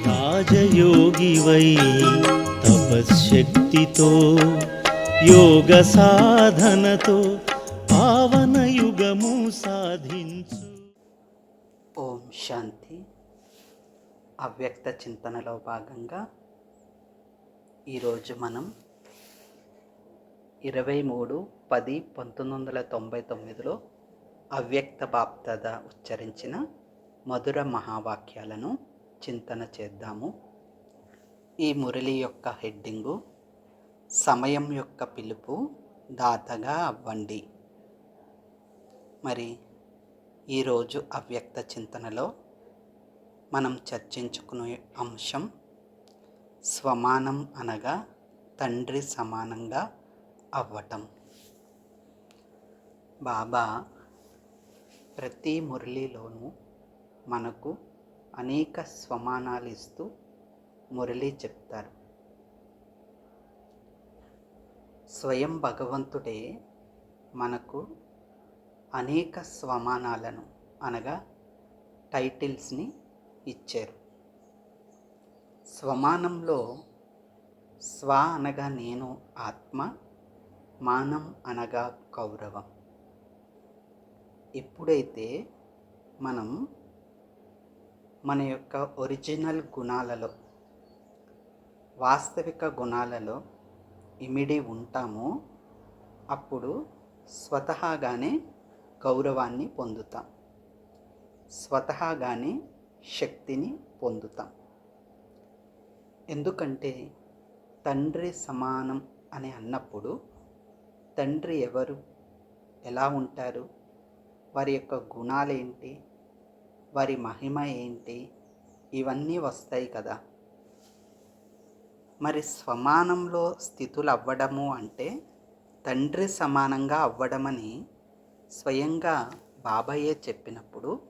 రాజయోగివై తపశ్శక్తితో యోగ సాధనతో పావన యుగము సాధించు. ఓం శాంతి. అవ్యక్త చింతనలో భాగంగా ఈరోజు మనం ఇరవై మూడు పది పంతొమ్మిది వందల తొంభై తొమ్మిదిలో అవ్యక్త బాప్తద ఉచ్చరించిన మధుర మహావాక్యాలను చింతన చేద్దాము. ఈ మురళి యొక్క హెడ్డింగు సమయం యొక్క పిలుపు దాతగా అవ్వండి. మరి ఈరోజు అవ్యక్త చింతనలో మనం చర్చించుకునే అంశం స్వమానం అనగా తండ్రి సమానంగా అవ్వటం. బాబా ప్రతి మురళిలోనూ మనకు అనేక స్వమానాలు ఇస్తూ మురళి చెప్తారు. స్వయం భగవంతుడే మనకు అనేక స్వమానాలను అనగా టైటిల్స్ని ఇచ్చారు. స్వమానంలో స్వ అనగా నేను ఆత్మ మానం అనగా కౌరవం. ఎప్పుడైతే మనం మన యొక్క ఒరిజినల్ గుణాలలో వాస్తవిక గుణాలలో ఇమిడి ఉంటామో అప్పుడు స్వతహాగానే గౌరవాన్ని పొందుతాం. స్వతహాగానే శక్తిని పొందుతాం. ఎందుకంటే తండ్రి సమానం అని అన్నప్పుడు తండ్రి ఎవరు ఎలా ఉంటారు వారి యొక్క గుణాలేంటి వారి మహిమ ఏంటి? ఇవన్నీ వస్తాయి కదా. మరి స్వమానంలో స్థితులు అవ్వడము అంటే తండ్రి సమానంగా అవ్వడమని స్వయంగా బాబాయే చెప్పినప్పుడు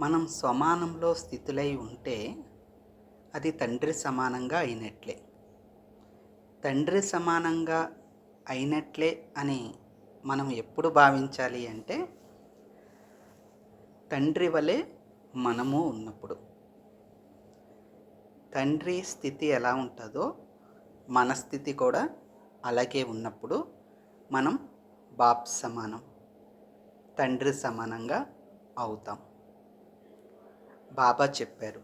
మనం స్వమానంలో స్థితులై ఉంటే అది తండ్రి సమానంగా అయినట్లే. తండ్రి సమానంగా అయినట్లే అని మనం ఎప్పుడు భావించాలి అంటే తండ్రి వలె మనము ఉన్నప్పుడు. తండ్రి స్థితి ఎలా ఉంటుందో మన స్థితి కూడా అలాగే ఉన్నప్పుడు మనం బాప్ సమానం తండ్రి సమానంగా అవుతాం. బాబా చెప్పారు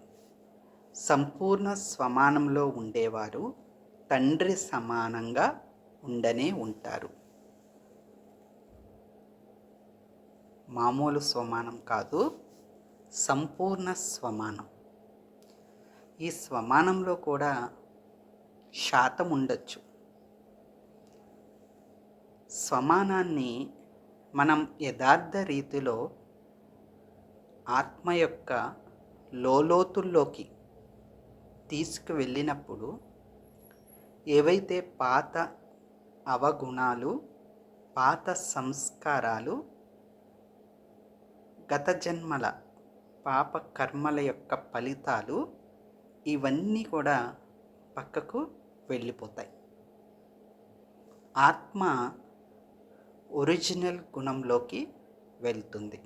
సంపూర్ణ స్వమానంలో ఉండేవారు తండ్రి సమానంగా ఉండనే ఉంటారు. మామూలు స్వమానం కాదు సంపూర్ణ స్వమానం. ఈ స్వమానంలో కూడా శాతం ఉండొచ్చు. స్వమానాన్ని మనం యథార్థ రీతిలో ఆత్మ యొక్క లోలోతుల్లోకి తీసుకువెళ్ళినప్పుడు ఏవైతే పాత అవగుణాలు పాత సంస్కారాలు గత జన్మల పాప కర్మల యొక్క ఫలితాలు ఇవన్నీ కూడా పక్కకు వెళ్ళిపోతాయి. ఆత్మ ఒరిజినల్ గుణంలోకి వెళ్తుంది.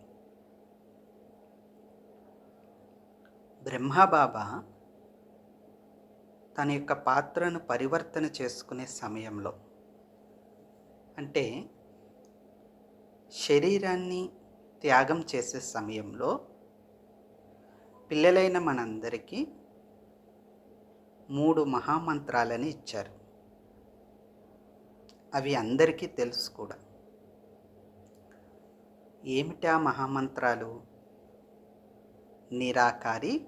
బ్రహ్మబాబా తన యొక్క పాత్రను పరివర్తన చేసుకునే సమయంలో అంటే శరీరాన్ని త్యాగం చేసే సమయంలో పిల్లలైన మనందరికీ మూడు మహామంత్రాలని ఇచ్చారు. అవి అందరికీ తెలుసు కూడా. ఏమిటా మహామంత్రాలు? నిరాకారి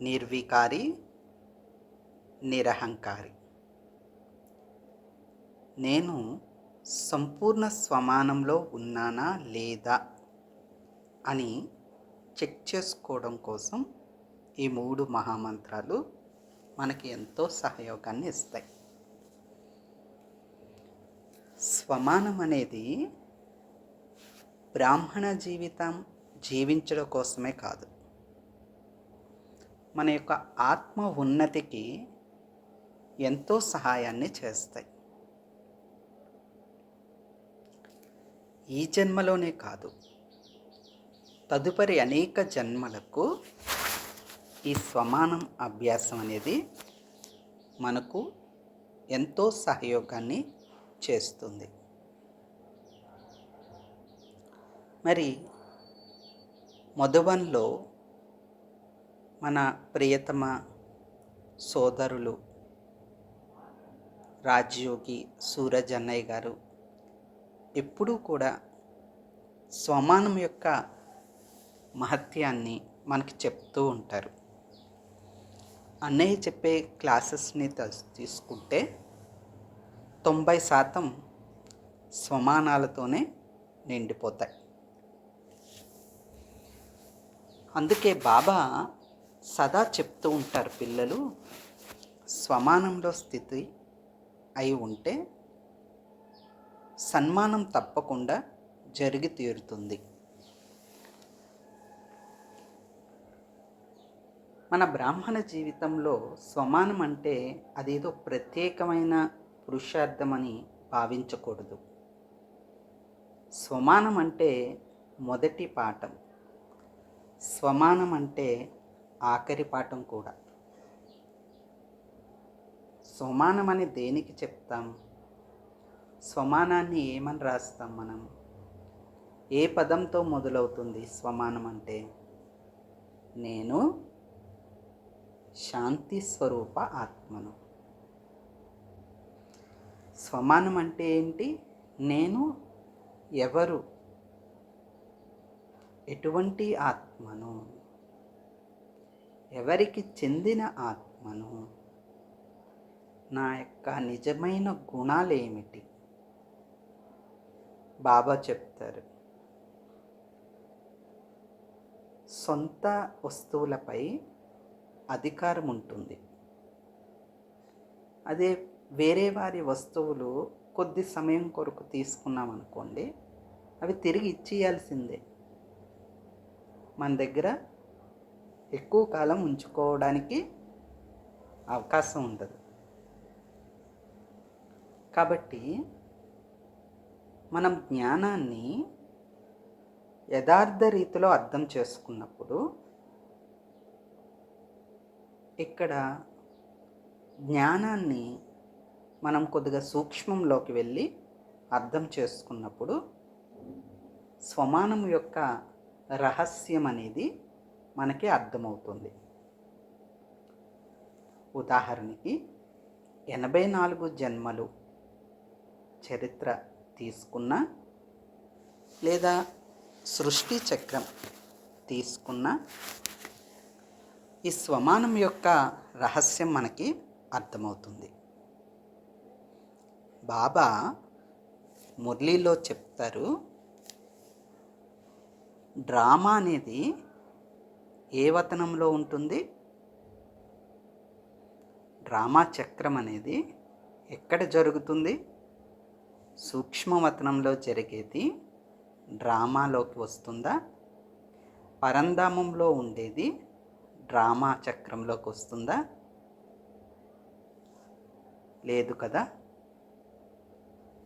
నిర్వికారి నిరహంకారి. నేను సంపూర్ణ స్వమానంలో ఉన్నానా లేదా అని చెక్ చేసుకోవడం కోసం ఈ మూడు మహామంత్రాలు మనకి ఎంతో సహయోగాన్ని ఇస్తాయి. స్వమానం అనేది బ్రాహ్మణ జీవితం జీవించడం కోసమే కాదు. మన యొక్క ఆత్మ ఉన్నతికి ఎంతో సహాయాన్ని చేస్తాయి. ఈ జన్మలోనే కాదు. తదుపరి అనేక జన్మలకు ఈ స్వమానం అభ్యాసం అనేది మనకు ఎంతో సహయోగాన్ని చేస్తుంది. మరి మధువన్లో మన ప్రియతమ సోదరులు రాజ్యోగి సూరజ్ అన్నయ్య గారు ఎప్పుడూ కూడా స్వమానం యొక్క మహత్యాన్ని మనకి చెప్తూ ఉంటారు. అన్నయ్య చెప్పే క్లాసెస్ని తీసుకుంటే తొంభై శాతం స్వమానాలతోనే నిండిపోతాయి. అందుకే బాబా సదా చెప్తూ ఉంటారు పిల్లలు స్వమానంలో స్థితి అయి ఉంటే సన్మానం తప్పకుండా జరిగి తీరుతుంది. మన బ్రాహ్మణ జీవితంలో స్వమానం అంటే అదేదో ప్రత్యేకమైన పురుషార్థమని భావించకూడదు. స్వమానం అంటే మొదటి పాఠం. స్వమానం అంటే ఆఖరి పాఠం కూడా. స్వమానం అని దేనికి చెప్తాం? స్వమానాన్ని ఏమని రాస్తాం మనం? ఏ పదంతో మొదలవుతుంది స్వమానం అంటే? నేను శాంతి స్వరూప ఆత్మను. స్వమానం అంటే ఏంటి? నేను ఎవరు? ఎటువంటి ఆత్మను? ఎవరికి చెందిన ఆత్మను? నా యొక్క నిజమైన గుణాలు ఏమిటి బాబా చెప్తారు. సొంత వస్తువులపై అధికారం ఉంటుంది. అదే వేరే వారి వస్తువులు కొద్ది సమయం కొరకు తీసుకున్నాం అనుకోండి అవి తిరిగి ఇచ్చేయాల్సిందే. మన దగ్గర ఎక్కువ కాలం ఉంచుకోవడానికి అవకాశం ఉండదు. కాబట్టి మనం జ్ఞానాన్ని యథార్థ రీతిలో అర్థం చేసుకున్నప్పుడు ఇక్కడ జ్ఞానాన్ని మనం కొద్దిగా సూక్ష్మంలోకి వెళ్ళి అర్థం చేసుకున్నప్పుడు స్వమానం యొక్క రహస్యం అనేది మనకి అర్థమవుతుంది. ఉదాహరణకి ఎనభై నాలుగు జన్మలు చరిత్ర తీసుకున్న లేదా సృష్టి చక్రం తీసుకున్న ఈ స్వమానం యొక్క రహస్యం మనకి అర్థమవుతుంది. బాబా మురళీలో చెప్తారు డ్రామా అనేది ఏ వతనంలో ఉంటుంది? డ్రామా చక్రం అనేది ఎక్కడ జరుగుతుంది? సూక్ష్మవతనంలో జరిగేది డ్రామాలోకి వస్తుందా? పరంధామంలో ఉండేది డ్రామా చక్రంలోకి వస్తుందా? లేదు కదా?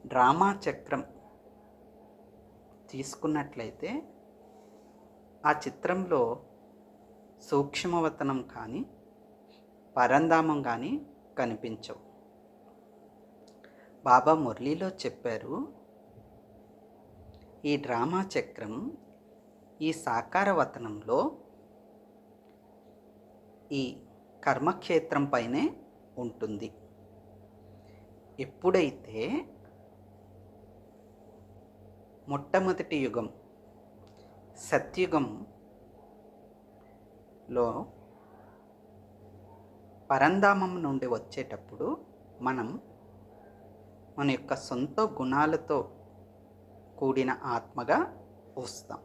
డ్రామా చక్రం తీసుకున్నట్లయితే ఆ చిత్రంలో సూక్ష్మవతనం కానీ పరంధామం కానీ కనిపించవు. బాబా మురళీలో చెప్పారు ఈ డ్రామా చక్రం ఈ సాకార వతనంలో ఈ కర్మక్షేత్రం పైనే ఉంటుంది. ఎప్పుడైతే మొట్టమొదటి యుగం సత్యుగంలో పరంధామం నుండి వచ్చేటప్పుడు మనం మన యొక్క సొంత గుణాలతో కూడిన ఆత్మగా వస్తాం.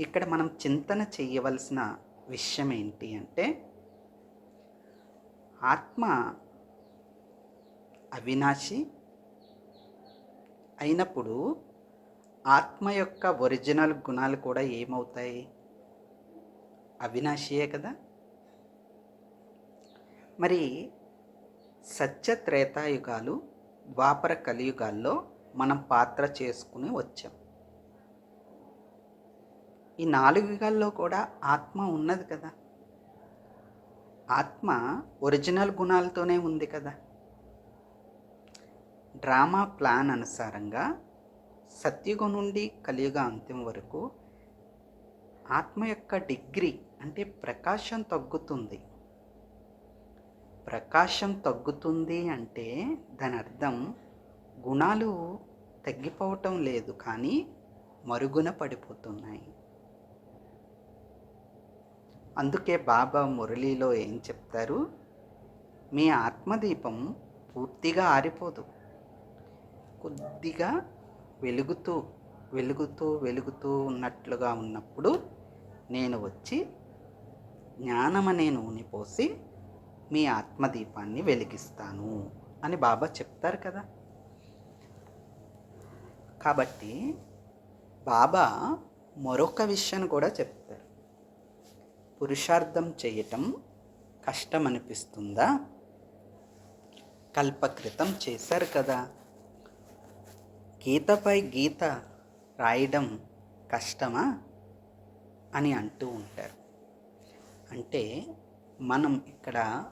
ఇక్కడ మనం చింతన చేయవలసిన విషయం ఏంటి అంటే ఆత్మ అవినాశి అయినప్పుడు ఆత్మ యొక్క ఒరిజినల్ గుణాలు కూడా ఏమవుతాయి? అవినాశియే కదా? మరి సత్య త్రేతాయుగాలు ద్వాపర కలియుగాల్లో మనం పాత్ర చేసుకుని వచ్చాం. ఈ నాలుగు యుగాల్లో కూడా ఆత్మ ఉన్నది కదా. ఆత్మ ఒరిజినల్ గుణాలతోనే ఉంది కదా. డ్రామా ప్లాన్ అనుసారంగా సత్యుగం నుండి కలియుగ అంత్యం వరకు ఆత్మ యొక్క డిగ్రీ అంటే ప్రకాశం తగ్గుతుంది. ప్రకాశం తగ్గుతుంది అంటే దాని అర్థం గుణాలు తగ్గిపోవటం లేదు కానీ మరుగున పడిపోతున్నాయి. అందుకే బాబా మురళీలో ఏం చెప్తారు? మీ ఆత్మదీపం పూర్తిగా ఆరిపోదు. కొద్దిగా వెలుగుతూ వెలుగుతూ వెలుగుతూ ఉన్నట్లుగా ఉన్నప్పుడు నేను వచ్చి జ్ఞానమనే నూనె పోసి మీ ఆత్మదీపాన్ని వెలిగిస్తాను అని బాబా చెప్తారు కదా. కాబట్టి బాబా మరొక విషయం కూడా చెప్తారు. పురుషార్థం చేయటం కష్టం అనిపిస్తుందా కల్పకృతం చేశారు కదా. గీతపై గీత రాయడం కష్టమా? అని అంటూ ఉంటారు. అంటే మనం ఇక్కడ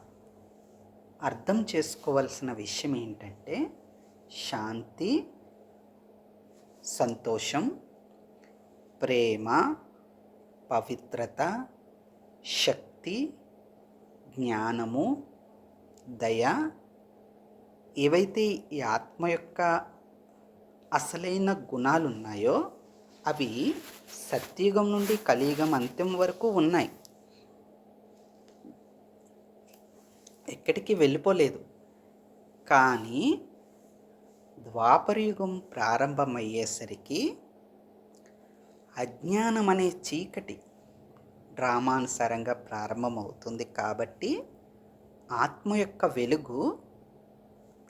అర్థం చేసుకోవాల్సిన విషయం ఏంటంటే శాంతి సంతోషం ప్రేమ పవిత్రత శక్తి జ్ఞానము దయ ఏవైతే ఈ ఆత్మ యొక్క అసలైన గుణాలు ఉన్నాయో అవి సత్యుగం నుండి కలియుగం అంత్యం వరకు ఉన్నాయి. ఎక్కడికి వెళ్ళిపోలేదు. కానీ ద్వాపరయుగం ప్రారంభమయ్యేసరికి అజ్ఞానం అనే చీకటి డ్రామానుసారంగా ప్రారంభమవుతుంది కాబట్టి ఆత్మ యొక్క వెలుగు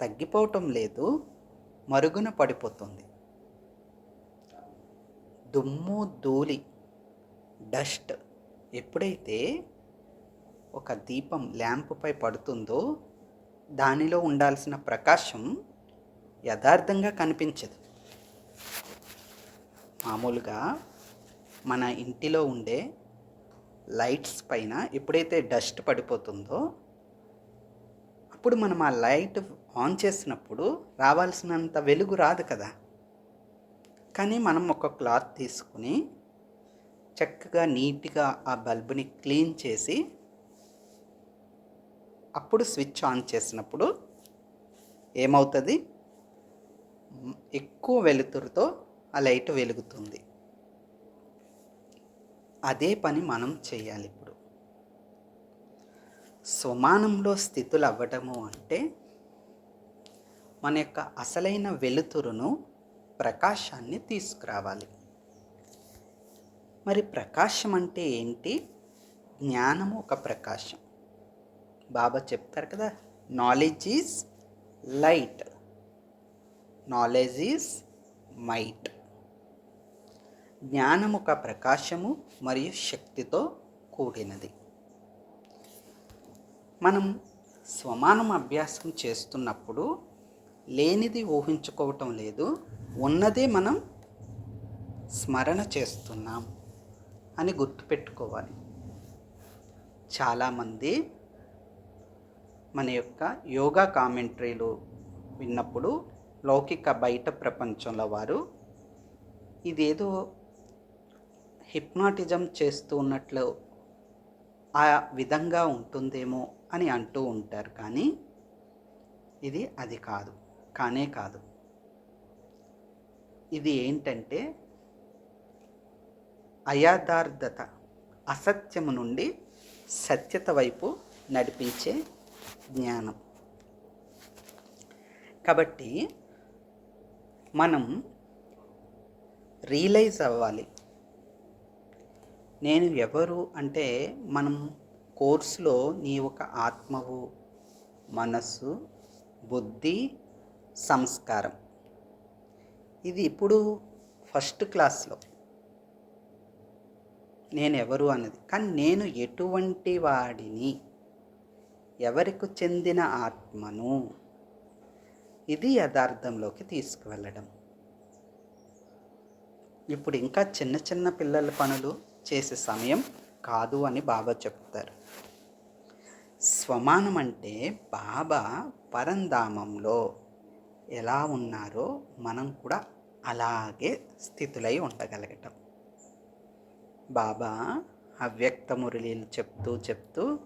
తగ్గిపోవటం లేదు మరుగున పడిపోతుంది. దుమ్ము ధూళి డస్ట్ ఎప్పుడైతే ఒక దీపం ల్యాంపుపై పడుతుందో దానిలో ఉండాల్సిన ప్రకాశం యథార్థంగా కనిపించదు. మామూలుగా మన ఇంటిలో ఉండే లైట్స్ పైన ఎప్పుడైతే డస్ట్ పడిపోతుందో అప్పుడు మనం ఆ లైట్ ఆన్ చేసినప్పుడు రావాల్సినంత వెలుగు రాదు కదా. కానీ మనం ఒక క్లాత్ తీసుకుని చక్కగా నీట్గా ఆ బల్బుని క్లీన్ చేసి అప్పుడు స్విచ్ ఆన్ చేసినప్పుడు ఏమవుతుంది? ఎక్కువ వెలుతురుతో ఆ లైట్ వెలుగుతుంది. అదే పని మనం చేయాలి ఇప్పుడు. స్వమానంలో స్థితులు అవ్వటము అంటే మన యొక్క అసలైన వెలుతురును ప్రకాశాన్ని తీసుకురావాలి. మరి ప్రకాశం అంటే ఏంటి? జ్ఞానము ఒక ప్రకాశం. బాబా చెప్తారు కదా knowledge is light knowledge is might జ్ఞానం ఒక ప్రకాశము మరియు శక్తితో కూడినది. మనం స్వమానం అభ్యాసం చేస్తున్నప్పుడు లేనిది ఊహించుకోవటం లేదు ఉన్నదే మనం స్మరణ చేస్తున్నాం అని గుర్తుపెట్టుకోవాలి. చాలామంది మన యొక్క యోగా కామెంటరీలు విన్నప్పుడు లౌకిక బయట ప్రపంచంలో వారు ఇదేదో హిప్నాటిజం చేస్తూ ఉన్నట్లు ఆ విధంగా ఉంటుందేమో అని అంటూ ఉంటారు. కానీ ఇది అది కాదు కానే కాదు. ఇది ఏంటంటే అయాదార్థత అసత్యము నుండి సత్యత వైపు నడిపించే జ్ఞానం. కాబట్టి మనం రియలైజ్ అవ్వాలి. నేను ఎవరు అంటే మనం కోర్సులో నీ ఒక ఆత్మవు మనస్సు బుద్ధి సంస్కారం. ఇది ఇప్పుడు ఫస్ట్ క్లాస్లో. నేను ఎవరు అన్నది. కానీ నేను ఎటువంటి వాడిని ఎవరికి చెందిన ఆత్మను? ఇది యథార్థంలోకి తీసుకువెళ్ళడం. ఇప్పుడు ఇంకా చిన్న చిన్న పిల్లల పనులు చేసే సమయం కాదు అని బాబా చెప్తారు. స్వమానం అంటే బాబా పరంధామంలో ఎలా ఉన్నారో మనం కూడా అలాగే స్థితులై ఉండగలగటం. బాబా అవ్యక్త మురళీలు చెప్తూ చెప్తూ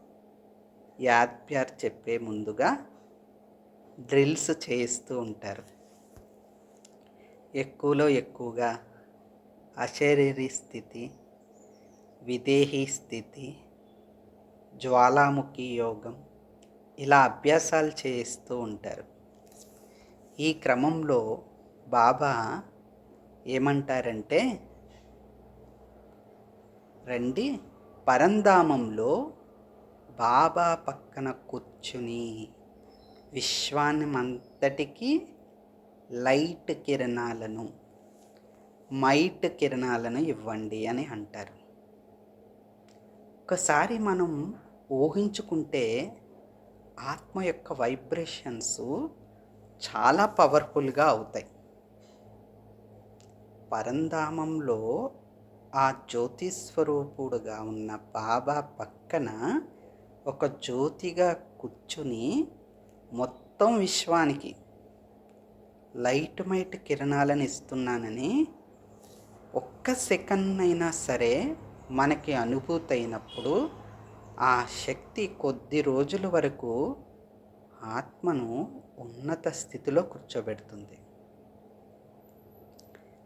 యాద్ప్యార్ చెప్పే ముందుగా డ్రిల్స్ చేయిస్తూ ఉంటారు. ఎక్కువలో ఎక్కువగా అశరీరి స్థితి విదేహీ స్థితి జ్వాలాముఖి యోగం ఇలా అభ్యాసాలు చేయిస్తూ ఉంటారు. ఈ క్రమంలో బాబా ఏమంటారంటే రండి పరంధామంలో బాబా పక్కన కూర్చుని విశ్వాన్నంతటికీ లైట్ కిరణాలను మైట్ కిరణాలను ఇవ్వండి అని అంటారు. ఒకసారి మనం ఊహించుకుంటే ఆత్మ యొక్క వైబ్రేషన్స్ చాలా పవర్ఫుల్గా అవుతాయి. పరంధామంలో ఆ జ్యోతిస్వరూపుడుగా ఉన్న బాబా పక్కన ఒక జ్యోతిగా కూర్చుని మొత్తం విశ్వానికి లైట్ మైట్ కిరణాలను ఇస్తున్నానని ఒక్క సెకండ్ అయినా సరే మనకి అనుభూతి అయినప్పుడు ఆ శక్తి కొద్ది రోజుల వరకు ఆత్మను ఉన్నత స్థితిలో కూర్చోబెడుతుంది.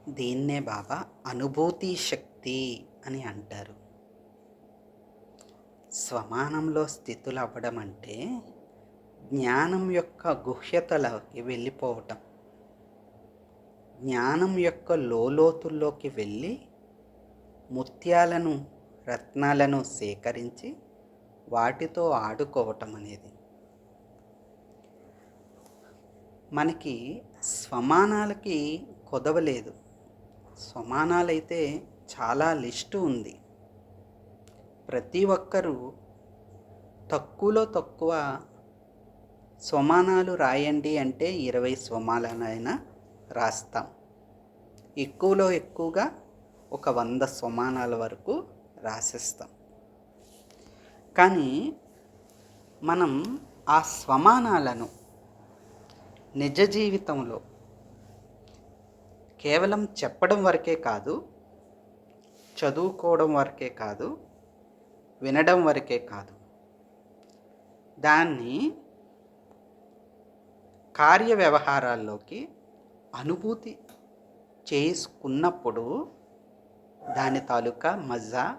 దీన్నే బాబా అనుభూతి శక్తి అని అంటారు. స్వమానంలో స్థితులు అవ్వడం అంటే జ్ఞానం యొక్క గుహ్యతలోకి వెళ్ళిపోవటం. జ్ఞానం యొక్క లోలోతుల్లోకి వెళ్ళి ముత్యాలను రత్నాలను సేకరించి వాటితో ఆడుకోవటం అనేది. మనకి స్వమానాలకి కొదవలేదు. స్వమానాలైతే చాలా లిస్టు ఉంది. ప్రతి ఒక్కరూ తక్కువలో తక్కువ స్వమానాలు రాయండి అంటే ఇరవై స్వమానాలైనా రాస్తాం. ఎక్కువలో ఎక్కువగా ఒక వంద స్వమానాల వరకు రాసిస్తాం. కానీ మనం ఆ స్వమానాలను నిజ జీవితంలో కేవలం చెప్పడం వరకే కాదు చదువుకోవడం వరకే కాదు వినడం వరకే కాదు. దాన్ని కార్య వ్యవహారాల్లోకి అనుభూతి చేసుకున్నప్పుడు దాని తాలూకా మజా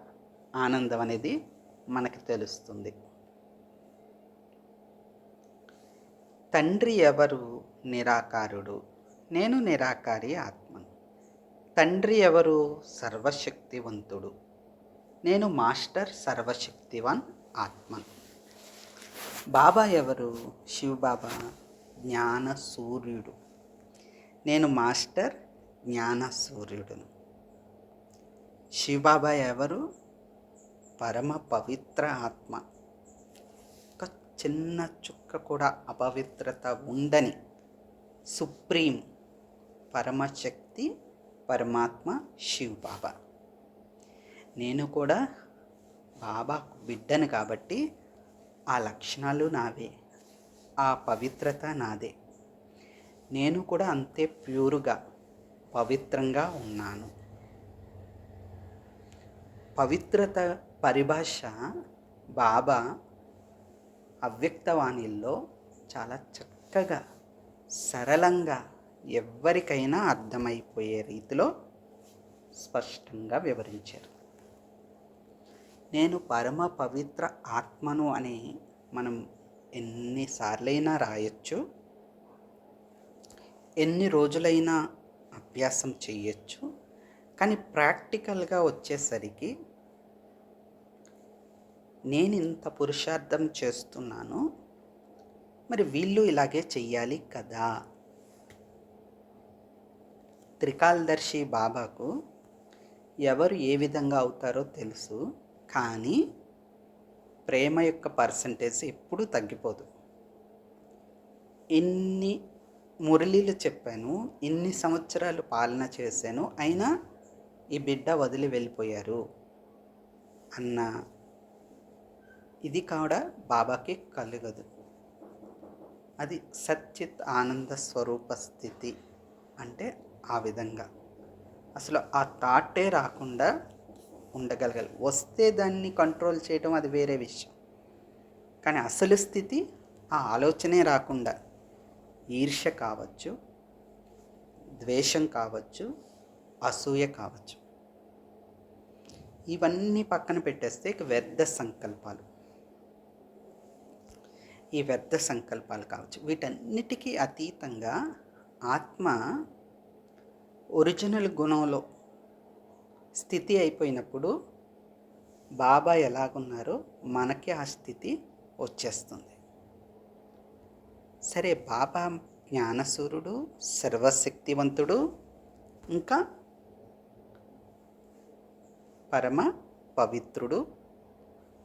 ఆనందం అనేది మనకి తెలుస్తుంది. తండ్రి ఎవరు? నిరాకారుడు. నేను నిరాకారి ఆత్మను. తండ్రి ఎవరు? సర్వశక్తివంతుడు. నేను మాస్టర్ సర్వశక్తివాన్ ఆత్మన్. బాబా ఎవరు? శివబాబా? జ్ఞాన సూర్యుడు. నేను మాస్టర్ జ్ఞాన సూర్యుడును. శివబాబా ఎవరు? పరమ పవిత్ర ఆత్మ. ఒక చిన్న చుక్క కూడా అపవిత్రత ఉండని సుప్రీం పరమశక్తి పరమాత్మ శివబాబా. నేను కూడా బాబా బిడ్డను కాబట్టి ఆ లక్షణాలు నావే ఆ పవిత్రత నాదే. నేను కూడా అంతే ప్యూర్గా పవిత్రంగా ఉన్నాను. పవిత్రత పరిభాష బాబా అవ్యక్తవాణిల్లో చాలా చక్కగా సరళంగా ఎవ్వరికైనా అర్థమైపోయే రీతిలో స్పష్టంగా వివరించారు. నేను పరమ పవిత్ర ఆత్మను అని మనం ఎన్నిసార్లైనా రాయొచ్చు. ఎన్ని రోజులైనా అభ్యాసం చేయొచ్చు కానీ ప్రాక్టికల్గా వచ్చేసరికి నేను ఇంత పురుషార్థం చేస్తున్నాను. మరి వీళ్ళు ఇలాగే చెయ్యాలి కదా? త్రికాలదర్శి బాబాకు ఎవరు ఏ విధంగా అవుతారో తెలుసు. కానీ ప్రేమ యొక్క పర్సంటేజ్ ఎప్పుడూ తగ్గిపోదు. ఇన్ని మురళీలు చెప్పాను ఇన్ని సంవత్సరాలు పాలన చేశాను అయినా ఈ బిడ్డ వదిలి వెళ్ళిపోయారు అన్న ఇది కూడా బాబాకి కలగదు. అది సచ్చిత్ ఆనంద స్వరూప స్థితి అంటే ఆ విధంగా. అసలు ఆ థాటే రాకుండా ఉండగలగాలి. వస్తే దాన్ని కంట్రోల్ చేయడం అది వేరే విషయం. కానీ అసలు స్థితి ఆ ఆలోచనే రాకుండా ఈర్ష్య కావచ్చు ద్వేషం కావచ్చు అసూయ కావచ్చు. ఇవన్నీ పక్కన పెట్టేస్తే ఇక వ్యర్థ సంకల్పాలు. ఈ వ్యర్థ సంకల్పాలు కావచ్చు. వీటన్నిటికీ అతీతంగా ఆత్మ ఒరిజినల్ గుణంలో స్థితి అయిపోయినప్పుడు బాబా ఎలాగున్నారో మనకి ఆ స్థితి వచ్చేస్తుంది. సరే బాబా జ్ఞానసూరుడు సర్వశక్తివంతుడు ఇంకా పరమ పవిత్రుడు.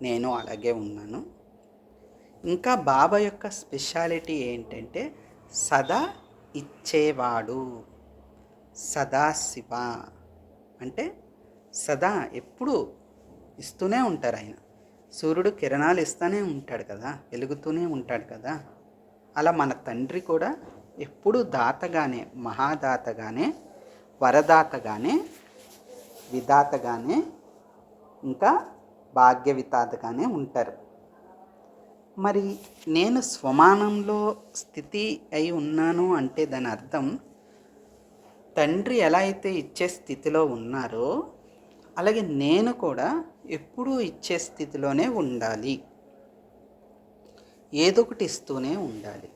నేను అలాగే ఉన్నాను. ఇంకా బాబా యొక్క స్పెషాలిటీ ఏంటంటే సదా ఇచ్చేవాడు. సదాశివ అంటే సదా ఎప్పుడూ ఇస్తూనే ఉంటారు ఆయన. సూర్యుడు కిరణాలు ఇస్తూనే ఉంటాడు కదా వెలుగుతూనే ఉంటాడు కదా. అలా మన తండ్రి కూడా ఎప్పుడు దాతగానే మహాదాతగానే వరదాతగానే విధాతగానే ఇంకా భాగ్య వితాతగానే ఉంటారు. మరి నేను స్వమానంలో స్థితి అయి ఉన్నాను అంటే దాని అర్థం తండ్రి ఎలా అయితే ఇచ్చే స్థితిలో ఉన్నారో అలాగే నేను కూడా ఎప్పుడూ ఇచ్చే స్థితిలోనే ఉండాలి. ఏదో ఒకటి ఇస్తూనే ఉండాలి.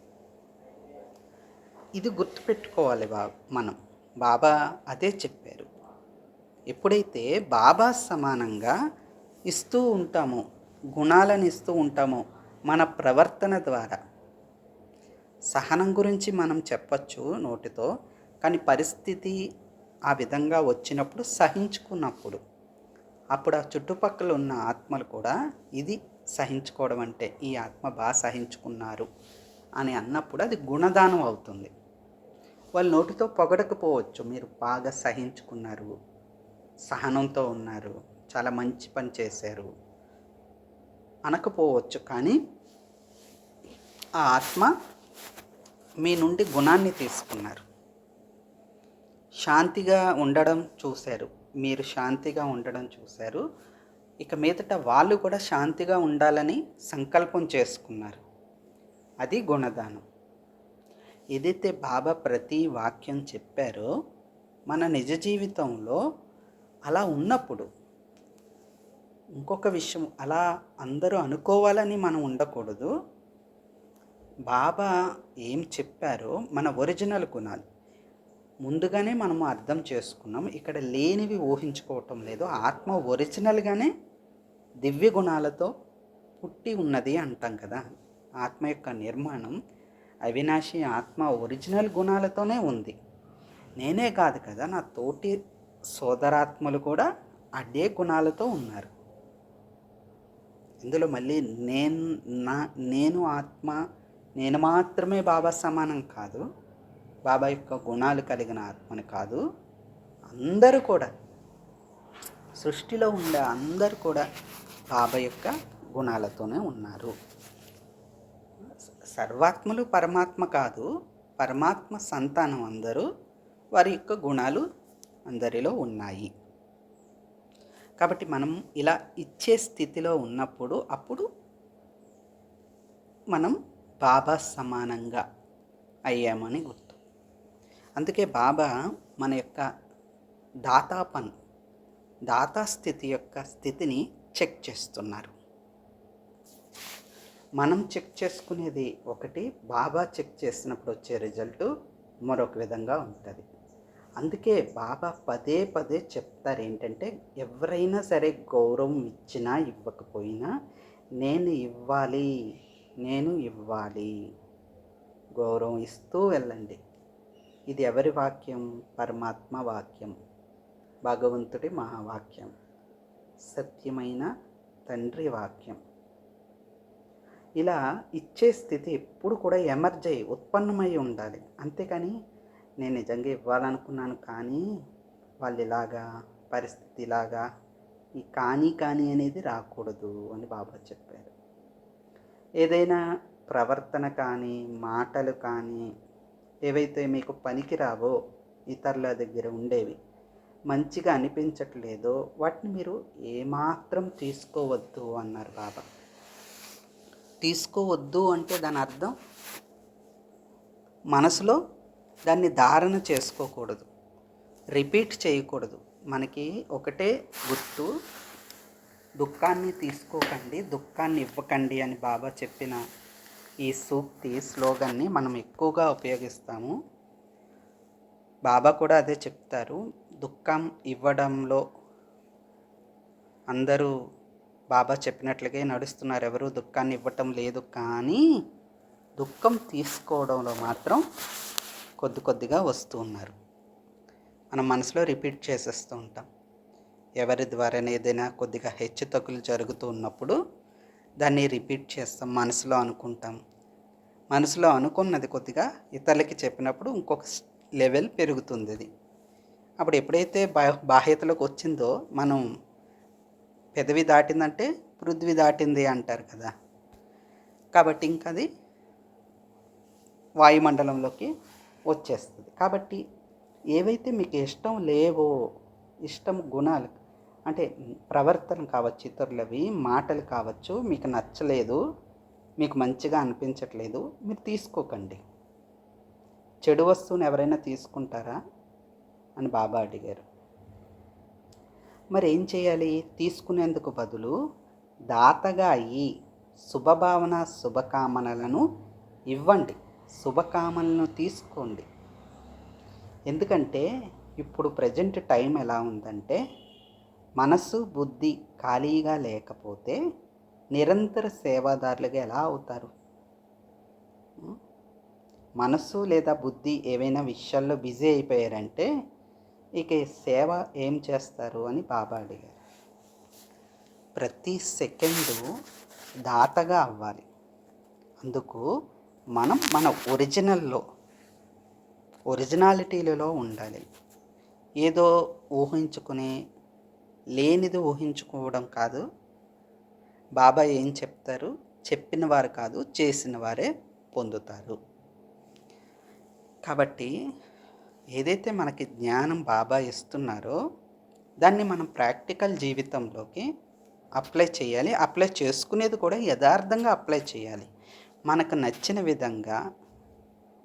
ఇది గుర్తుపెట్టుకోవాలి బా మనం. బాబా అదే చెప్పారు. ఎప్పుడైతే బాబా సమానంగా ఇస్తూ ఉంటామో గుణాలను ఇస్తూ ఉంటామో మన ప్రవర్తన ద్వారా సహనం గురించి మనం చెప్పచ్చు నోటితో కానీ పరిస్థితి ఆ విధంగా వచ్చినప్పుడు సహించుకున్నప్పుడు అప్పుడు ఆ చుట్టుపక్కల ఉన్న ఆత్మలు కూడా ఇది సహించుకోవడం అంటే ఈ ఆత్మ బాగా సహించుకున్నారు అని అన్నప్పుడు అది గుణదానం అవుతుంది. వాళ్ళు నోటితో పొగడకపోవచ్చు మీరు బాగా సహించుకున్నారు సహనంతో ఉన్నారు చాలా మంచి పని చేశారు అనకపోవచ్చు కానీ ఆ ఆత్మ మీ నుండి గుణాన్ని తీసుకున్నారు. శాంతిగా ఉండడం చూశారు. మీరు శాంతిగా ఉండడం చూశారు. ఇక మీదట వాళ్ళు కూడా శాంతిగా ఉండాలని సంకల్పం చేసుకున్నారు. అది గుణదానం. ఏదైతే బాబా ప్రతి వాక్యం చెప్పారో మన నిజ జీవితంలో అలా ఉన్నప్పుడు ఇంకొక విషయం అలా అందరూ అనుకోవాలని మనం ఉండకూడదు. బాబా ఏం చెప్పారో మన ఒరిజినల్ గుణాలు. ముందుగానే మనం అర్థం చేసుకున్నాం ఇక్కడ లేనివి ఊహించుకోవటం లేదు. ఆత్మ ఒరిజినల్గానే దివ్య గుణాలతో పుట్టి ఉన్నది అంటాం కదా. ఆత్మ యొక్క నిర్మాణం అవినాశి ఆత్మ ఒరిజినల్ గుణాలతోనే ఉంది. నేనే కాదు కదా నా తోటి సోదరాత్మలు కూడా అదే గుణాలతో ఉన్నారు. ఇందులో మళ్ళీ నేను నా నేను ఆత్మ నేను మాత్రమే బాబా సమానం కాదు. బాబా యొక్క గుణాలు కలిగిన ఆత్మని కాదు అందరూ కూడా సృష్టిలో ఉండే అందరూ కూడా బాబా యొక్క గుణాలతోనే ఉన్నారు. సర్వాత్మలు పరమాత్మ కాదు పరమాత్మ సంతానం అందరూ వారి యొక్క గుణాలు అందరిలో ఉన్నాయి. కాబట్టి మనం ఇలా ఇచ్చే స్థితిలో ఉన్నప్పుడు అప్పుడు మనం బాబా సమానంగా అయ్యామని గుర్తు అందుకే బాబా మన యొక్క దాతాపన్ దాతా స్థితి యొక్క స్థితిని చెక్ చేస్తున్నారు. మనం చెక్ చేసుకునేది ఒకటి బాబా చెక్ చేసినప్పుడు వచ్చే రిజల్ట్ మరొక విధంగా ఉంటుంది. అందుకే బాబా పదే పదే చెప్తారు ఏంటంటే ఎవరైనా సరే గౌరవం ఇచ్చినా ఇవ్వకపోయినా నేను ఇవ్వాలి నేను ఇవ్వాలి గౌరవం ఇస్తూ వెళ్ళండి. ఇది ఎవరి వాక్యం? పరమాత్మ వాక్యం. భగవంతుడి మహావాక్యం. సత్యమైన తండ్రి వాక్యం. ఇలా ఇచ్చే స్థితి ఎప్పుడు కూడా ఎమర్జ్ అయ్యి ఉత్పన్నమై ఉండాలి. అంతేకాని నేను నిజంగా ఇవ్వాలనుకున్నాను కానీ వాళ్ళు ఇలాగా పరిస్థితి ఇలాగా ఈ కానీ కానీ అనేది రాకూడదు అని బాబా చెప్పారు. ఏదైనా ప్రవర్తన కానీ మాటలు కానీ ఏవైతే మీకు పనికి రావో ఇతరుల దగ్గర ఉండేవి మంచిగా అనిపించట్లేదో వాటిని మీరు ఏమాత్రం తీసుకోవద్దు అన్నారు బాబా. తీసుకోవద్దు అంటే దాని అర్థం మనసులో దాన్ని ధారణ చేసుకోకూడదు రిపీట్ చేయకూడదు. మనకి ఒకటే గుర్తు దుఃఖాన్ని తీసుకోకండి దుఃఖాన్ని ఇవ్వకండి అని బాబా చెప్పిన ఈ సూక్తి స్లోగన్ని మనం ఎక్కువగా ఉపయోగిస్తాము. బాబా కూడా అదే చెప్తారు. దుఃఖం ఇవ్వడంలో అందరూ బాబా చెప్పినట్లుగే నడుస్తున్నారు. ఎవరు దుఃఖాన్ని ఇవ్వటం లేదు. కానీ దుఃఖం తీసుకోవడంలో మాత్రం కొద్ది కొద్దిగా వస్తూ ఉన్నారు. మనం మనసులో రిపీట్ చేసేస్తూ ఉంటాం. ఎవరి ద్వారా ఏదైనా కొద్దిగా హెచ్చు తగ్గులు జరుగుతూ ఉన్నప్పుడు దాన్ని రిపీట్ చేస్తాం మనసులో అనుకుంటాం. మనసులో అనుకున్నది కొద్దిగా ఇతరులకి చెప్పినప్పుడు ఇంకొక లెవెల్ పెరుగుతుంది అది. అప్పుడు ఎప్పుడైతే బా బాహ్యతలోకి వచ్చిందో మనం పెదవి దాటిందంటే పృథ్వీ దాటింది అంటారు కదా. కాబట్టి ఇంకా అది వాయుమండలంలోకి వచ్చేస్తుంది. కాబట్టి ఏవైతే మీకు ఇష్టం లేవో ఇష్టం గుణాలు అంటే ప్రవర్తన కావచ్చు ఇతరులవి మాటలు కావచ్చు మీకు నచ్చలేదు మీకు మంచిగా అనిపించట్లేదు మీరు తీసుకోకండి. చెడు వస్తువుని ఎవరైనా తీసుకుంటారా? అని బాబా అడిగారు. మరి ఏం చేయాలి? తీసుకునేందుకు బదులు దాతగా అయ్యి శుభభావన శుభకామనలను ఇవ్వండి. శుభకామనలను తీసుకోండి. ఎందుకంటే ఇప్పుడు ప్రజెంట్ టైం ఎలా ఉందంటే మనస్సు బుద్ధి ఖాళీగా లేకపోతే నిరంతర సేవాదారులుగా ఎలా అవుతారు? మనస్సు లేదా బుద్ధి ఏవైనా విషయాల్లో బిజీ అయిపోయారంటే ఇక సేవ ఏం చేస్తారు అని బాబా అడిగారు. ప్రతి సెకండు దాతగా అవ్వాలి. అందుకు మనం మన ఒరిజినల్లో ఒరిజినాలిటీలలో ఉండాలి. ఏదో ఊహించుకుని లేనిది ఊహించుకోవడం కాదు. బాబా ఏం చెప్తారు? చెప్పిన వారు కాదు చేసిన వారే పొందుతారు. కాబట్టి ఏదైతే మనకి జ్ఞానం బాబా ఇస్తున్నారో దాన్ని మనం ప్రాక్టికల్ జీవితంలోకి అప్లై చేయాలి. అప్లై చేసుకునేది కూడా యథార్థంగా అప్లై చేయాలి. మనకు నచ్చిన విధంగా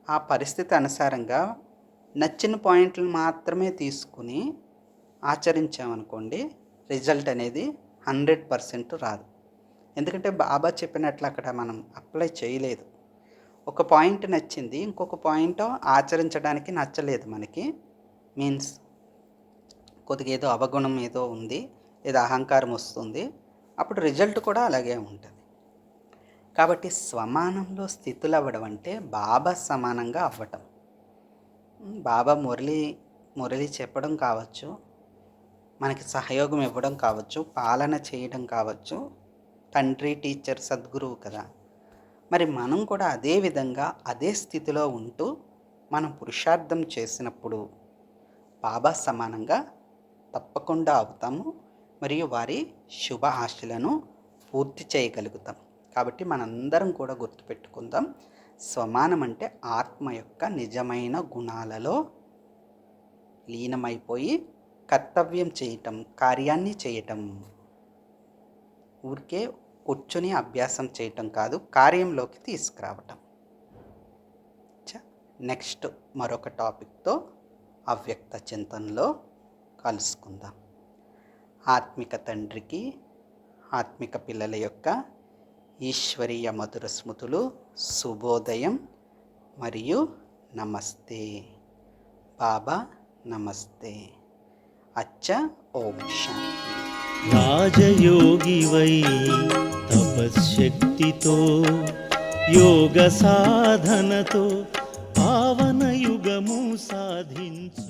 ఆ పరిస్థితి అనుసారంగా నచ్చిన పాయింట్లు మాత్రమే తీసుకుని ఆచరించామనుకోండి రిజల్ట్ అనేది హండ్రెడ్ పర్సెంట్ రాదు. ఎందుకంటే బాబా చెప్పినట్లు అక్కడ మనం అప్లై చేయలేదు. ఒక పాయింట్ నచ్చింది ఇంకొక పాయింట్ ఆచరించడానికి నచ్చలేదు మనకి. మీన్స్ కొద్దిగా ఏదో అవగుణం ఏదో ఉంది లేదా అహంకారం వస్తుంది అప్పుడు రిజల్ట్ కూడా అలాగే ఉంటుంది. కాబట్టి స్వమానంలో స్థితులు అవ్వడం అంటే బాబా సమానంగా అవ్వటం. బాబా మురళి మురళి చెప్పడం కావచ్చు మనకి సహయోగం ఇవ్వడం కావచ్చు పాలన చేయడం కావచ్చు తండ్రి టీచర్ సద్గురువు కదా. మరి మనం కూడా అదే విధంగా అదే స్థితిలో ఉంటూ మనం పురుషార్థం చేసినప్పుడు బాబా సమానంగా తప్పకుండా అవుతాము మరియు వారి శుభ ఆశలను పూర్తి చేయగలుగుతాం. కాబట్టి మనందరం కూడా గుర్తుపెట్టుకుందాం స్వమానం అంటే ఆత్మ యొక్క నిజమైన గుణాలలో లీనమైపోయి కర్తవ్యం చేయటం కార్యాన్ని చేయటం. ఊరికే కూర్చొని అభ్యాసం చేయటం కాదు కార్యంలోకి తీసుకురావటం. నెక్స్ట్ మరొక టాపిక్తో అవ్యక్త చింతనలో కలుసుకుందాం. ఆత్మిక తండ్రికి ఆత్మిక పిల్లల యొక్క ఈశ్వరీయ మధుర స్మృతులు శుభోదయం మరియు నమస్తే. బాబా నమస్తే. అచ్చ ఓం శాంతి రాజయోగివై తపశ్శక్తితో యోగ సాధనతో పావన యుగము సాధించు.